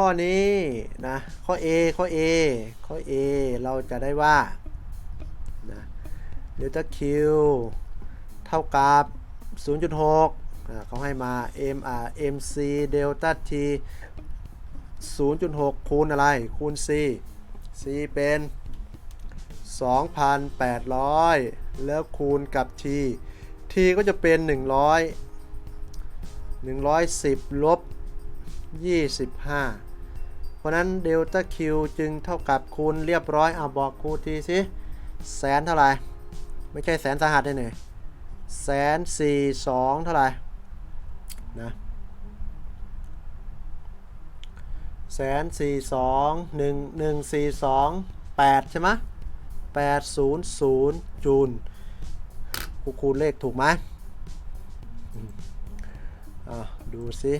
ข้อนี้นะ ข้อ A ข้อ A ข้อ A เราจะได้ว่านะเดลต้า Q เท่ากับ 0.6อ่าเขาให้มา M อ่า MC เดลต้า T 0.6 คูณอะไร คูณ C C เป็น 2,800 แล้วคูณกับ T T ก็จะเป็น 100 110 ลบ 25 เพราะนั้นเดลต้า Q จึงเท่ากับคูณเรียบร้อยเอาบอกครูทีสิแสนเท่าไหร่ ไม่ใช่แสนสหัสได้เนี่ยแสนสี่สองเท่าไหร่นะแสนสี่สองหนึ่งหนึ่งสี่สองแปดใช่ไหมแปดศูนย์ศูนย์จูลคูณเลขถูกไหมอืมอะดูสิ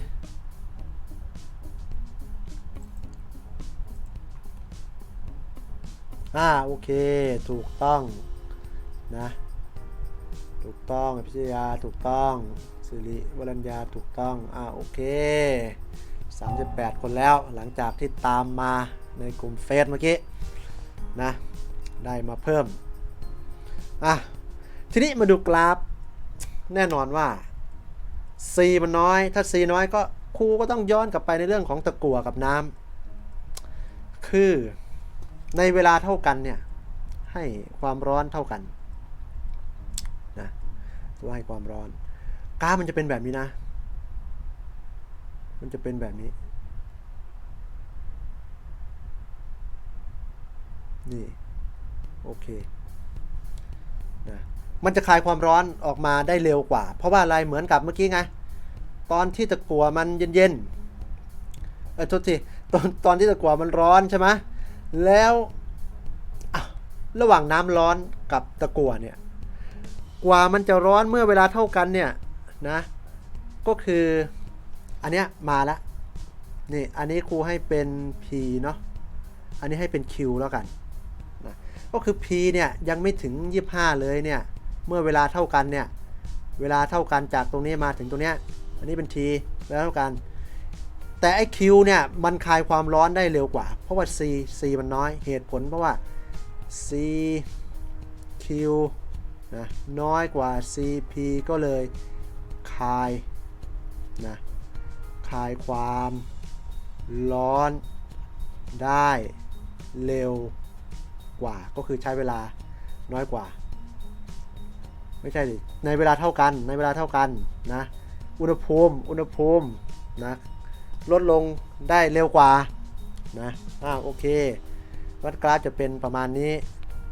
อ่าโอเค ถูกต้องนะ ถูกต้องพิชยาถูกต้องสิริวรัญญาถูกต้อง อ่าโอเค 38 คนแล้วหลังจากที่ตามมาในกลุ่มเฟซเมื่อกี้นะ ได้มาเพิ่ม อะ ทีนี้มาดูกราฟ แน่นอนว่า C มันน้อย ถ้า C น้อยก็ครูก็ต้องย้อนกลับไปในเรื่องของตะกั่วกับน้ำคือ ในเวลาเท่ากันเนี่ยให้ความร้อนเท่ากันนะตัวให้ความร้อนกราฟมันจะเป็นแบบนี้นะ มันจะเป็นแบบนี้ นี่ โอเคนะมันจะคลายความร้อนออกมาได้เร็วกว่า เพราะว่าอะไรเหมือนกับเมื่อกี้ไง ตอนที่ตะกัวมันเย็นๆเออโทษทีตอนตอนที่ตะกัวมันร้อนใช่ไหม แล้วระหว่างน้ำร้อนกับตะกั่วเนี่ย กว่ามันจะร้อนเมื่อเวลาเท่ากันเนี่ยนะ ก็คืออันเนี้ยมาละนี่อันนี้ครูให้เป็น P เนาะ อันนี้ให้เป็น Q แล้วกันนะก็คือ P เนี่ยยังไม่ถึง 25 เลยเนี่ย เมื่อเวลาเท่ากันเนี่ย เวลาเท่ากันจากตรงนี้มาถึงตรงเนี้ย อันนี้เป็น T เวลาเท่ากัน แต่ไอ้ Q เนี่ยมันคลายความร้อนได้เร็วกว่า เพราะว่า C C มันน้อยเหตุผลเพราะว่า C Q นะน้อยกว่า CP ก็เลยคลายนะคลายความร้อนได้เร็วกว่า ก็คือใช้เวลาน้อยกว่า ไม่ใช่ดิในเวลาเท่ากันในเวลาเท่ากันนะอุณหภูมิอุณหภูมินะ ลดลงได้เร็วกว่านะอ่าโอเค วัดกราฟจะเป็นประมาณนี้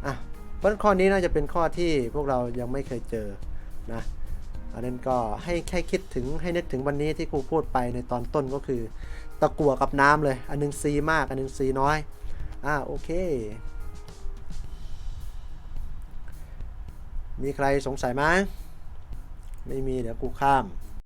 อะเพราะข้อนี้น่าจะเป็นข้อที่พวกเรายังไม่เคยเจอนะอันนั้นก็ให้แค่คิดถึงให้นึกถึงวันนี้ที่ครูพูดไปในตอนต้นก็คือ ตะกั่วกับน้ำเลย อันหนึง C มาก อันหนึง C น้อยอ่าโอเค มีใครสงสัยไหมไม่มีเดี๋ยวกูข้าม